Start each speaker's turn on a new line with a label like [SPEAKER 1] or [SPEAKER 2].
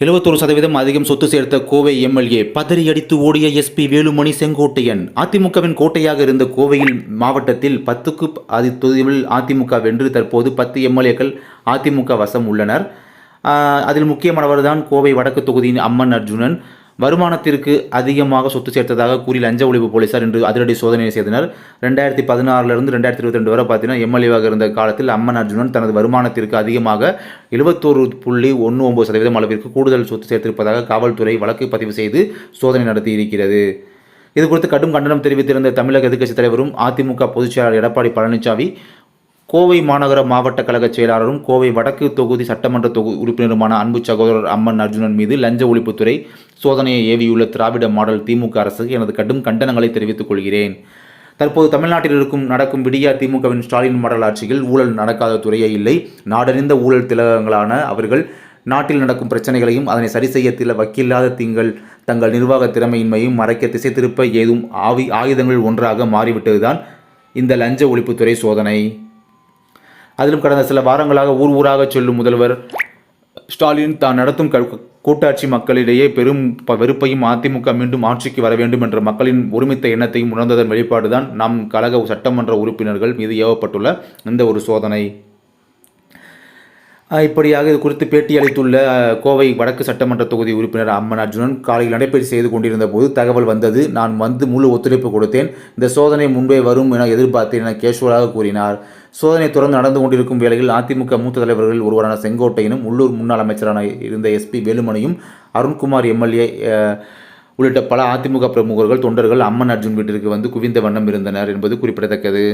[SPEAKER 1] எழுபத்தொரு சதவீதம் அதிகம் சொத்து சேர்த்த கோவை எம்எல்ஏ பதறியடித்து ஓடிய எஸ்பி வேலுமணி செங்கோட்டையன். அதிமுகவின் கோட்டையாக இருந்த கோவையில் மாவட்டத்தில் பத்துக்கு அதி தொகுதியில் அதிமுக வென்று தற்போது பத்து எம்எல்ஏக்கள் அதிமுக வசம் உள்ளனர். அதில் முக்கியமானவர் தான் கோவை வடக்கு தொகுதியின் அம்மன் அர்ஜுனன். வருமானத்திற்கு அதிகமாக சொத்து சேர்த்ததாக கூறி லஞ்ச ஒழிப்பு போலீசார் இன்று அதிரடி சோதனை செய்தனர். ரெண்டாயிரத்தி பதினாறுலேருந்து ரெண்டாயிரத்தி இருபத்தி ரெண்டு வரை பார்த்தீங்கன்னா எம்எல்ஏவாக இருந்த காலத்தில் அம்மன் அர்ஜுனன் தனது வருமானத்திற்கு அதிகமாக எழுபத்தோரு புள்ளி ஒன்று ஒன்பது சதவீதம் அளவிற்கு கூடுதல் சொத்து சேர்த்திருப்பதாக காவல்துறை வழக்கு பதிவு செய்து சோதனை நடத்தி இருக்கிறது. இது குறித்து கடும் கண்டனம் தெரிவித்திருந்த தமிழக எதிர்க்கட்சித் தலைவரும் அதிமுக பொதுச்செயலாளர் எடப்பாடி பழனிசாமி கோவை மாநகர மாவட்ட கழக செயலாளரும் கோவை வடக்கு தொகுதி சட்டமன்ற தொகு உறுப்பினருமான அன்பு சகோதரர் அம்மன் அர்ஜுனன் மீது லஞ்ச ஒழிப்புத்துறை சோதனையை ஏவியுள்ள திராவிட மாடல் திமுக அரசுக்கு எனது கடும் கண்டனங்களை தெரிவித்துக் கொள்கிறேன். தற்போது தமிழ்நாட்டில் இருக்கும் நடக்கும் விடியா திமுகவின் ஸ்டாலின் மாடல் ஆட்சியில் ஊழல் நடக்காத துறையே இல்லை. நாடறிந்த ஊழல் திலகங்களான அவர்கள் நாட்டில் நடக்கும் பிரச்சனைகளையும் அதனை சரி செய்ய தில வக்கில்லாத திங்கள் தங்கள் நிர்வாக திறமையின்மையும் மறைக்க திசை திருப்ப ஏதும் ஆவி ஆயுதங்கள் ஒன்றாக மாறிவிட்டதுதான் இந்த லஞ்ச ஒழிப்புத்துறை சோதனை. அதிலும் கடந்த சில வாரங்களாக ஊர் ஊராக செல்லும் முதல்வர் ஸ்டாலின் தான் நடத்தும் க- கூட்டாட்சி மக்களிடையே பெரும் வெறுப்பையும் அதிமுக மீண்டும் ஆட்சிக்கு வர வேண்டும் என்ற மக்களின் ஒருமித்த எண்ணத்தையும் உணர்ந்ததன் வெளிப்பாடுதான் நம் கழக சட்டமன்ற உறுப்பினர்கள் மீது ஏவப்பட்டுள்ள இந்த ஒரு சோதனை. இப்படியாக இது குறித்து பேட்டி அளித்துள்ள கோவை வடக்கு சட்டமன்ற தொகுதி உறுப்பினர் அம்மன் அர்ஜுனன் காலையில் நடைபயிற்சி செய்து கொண்டிருந்த போது தகவல் வந்தது நான் வந்து முழு ஒத்துழைப்பு கொடுத்தேன். இந்த சோதனை முன்பே வரும் என எதிர்பார்த்தேன் என கேஷுவலாக கூறினார். சோதனை தொடர்ந்து நடந்து கொண்டிருக்கும் வேளையில் அதிமுக மூத்த தலைவர்கள் ஒருவரான செங்கோட்டையனும் உள்ளூர் முன்னாள் அமைச்சரான இருந்த எஸ்பி வேலுமணியும் அருண்குமார் எம்எல்ஏ உள்ளிட்ட பல அதிமுக பிரமுகர்கள் தொண்டர்கள் அம்மன் அர்ஜுன் வீட்டிற்கு வந்து குவிந்த வண்ணம் இருந்தனர் என்பது குறிப்பிடத்தக்கது.